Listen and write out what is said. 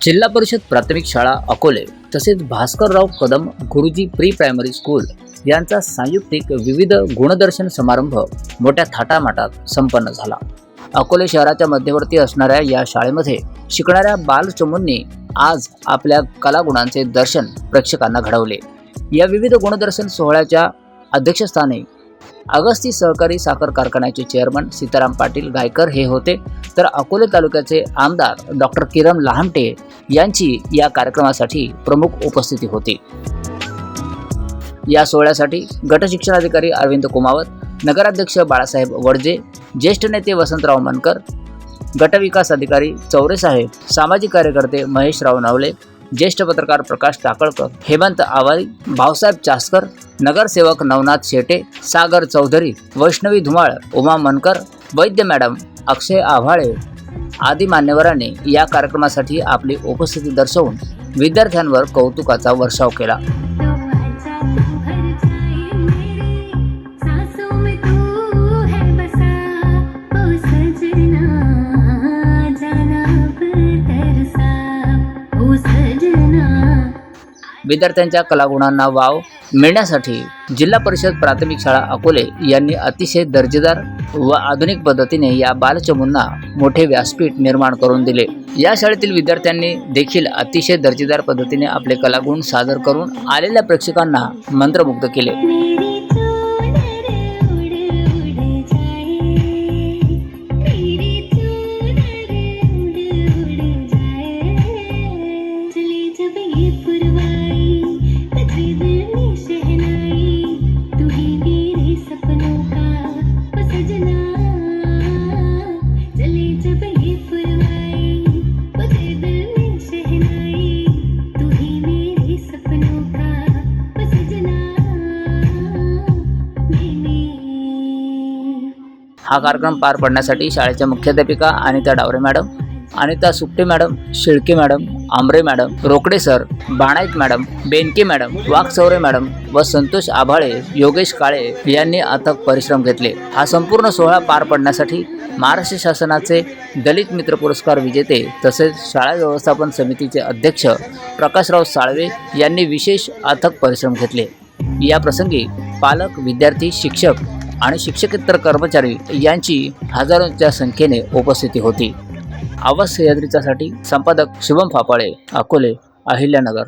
जिल्हा परिषद प्राथमिक शाळा अकोले तसेच भास्करराव कदम गुरुजी प्री प्रायमरी स्कूल यांचा संयुक्तिक विविध गुणदर्शन समारंभ मोठ्या थाटामाटात संपन्न झाला. अकोले शहराच्या मध्यवर्ती असणाऱ्या या शाळेमध्ये शिकणाऱ्या बालचमूंनी आज आपल्या कलागुणांचे दर्शन प्रेक्षकांना घडवले. या विविध गुणदर्शन सोहळ्याच्या अध्यक्षस्थानी अगस्ती सहकारी साखर कारखान्याचे चेअरमन सीताराम पाटील गायकर हे होते. तर अकोले तालुक्याचे आमदार डॉक्टर किरण लहामटे यांची या कार्यक्रमासाठी प्रमुख उपस्थिती होती. या सोहळ्यासाठी गटशिक्षणाधिकारी अरविंद कुमावत नगराध्यक्ष बाळासाहेब वडजे ज्येष्ठ नेते वसंतराव मनकर गटविकास अधिकारी चौरेसाहेब सामाजिक कार्यकर्ते महेशराव नवले ज्येष्ठ पत्रकार प्रकाश टाकळकर हेमंत आवारी भाऊसाहेब चासकर नगरसेवक नवनाथ शेटे सागर चौधरी वैष्णवी धुमाळ उमा मनकर वैद्य मॅडम अक्षय आव्हाळे आदी मान्यवरांनी या कार्यक्रमासाठी आपली उपस्थिती दर्शवून विद्यार्थ्यांवर कौतुकाचा वर्षाव केला. विद्यार्थ्यांच्या कलागुणांना वाव मिळण्यासाठी जिल्हा परिषद प्राथमिक शाळा अकोले यांनी अतिशय दर्जेदार व आधुनिक पद्धतीने या बालचमूंना मोठे व्यासपीठ निर्माण करून दिले. या शाळेतील विद्यार्थ्यांनी देखील अतिशय दर्जेदार पद्धतीने आपले कलागुण सादर करून आलेल्या प्रेक्षकांना मंत्रमुग्ध केले. हा कार्यक्रम पार पडण्यासाठी शाळेच्या मुख्याध्यापिका Anita Daware madam Anita Supate madam Shilke madam Ambare madam Rokade sir Banait madam Benke madam Waghchaure madam व संतोष आभाळे योगेश काळे यांनी अथक परिश्रम घेतले. हा संपूर्ण सोहळा पार पडण्यासाठी महाराष्ट्र शासनाचे दलित मित्र पुरस्कार विजेते तसेच शाळा व्यवस्थापन समितीचे अध्यक्ष प्रकाशराव साळवे यांनी विशेष अथक परिश्रम घेतले. या प्रसंगी पालक विद्यार्थी शिक्षक आणि शिक्षकेतर कर्मचारी यांची हजारोंच्या संख्येने उपस्थिती होती. आवाज सह्याद्रीच्यासाठी संपादक शुभम फापाळे अकोले अहिल्यानगर.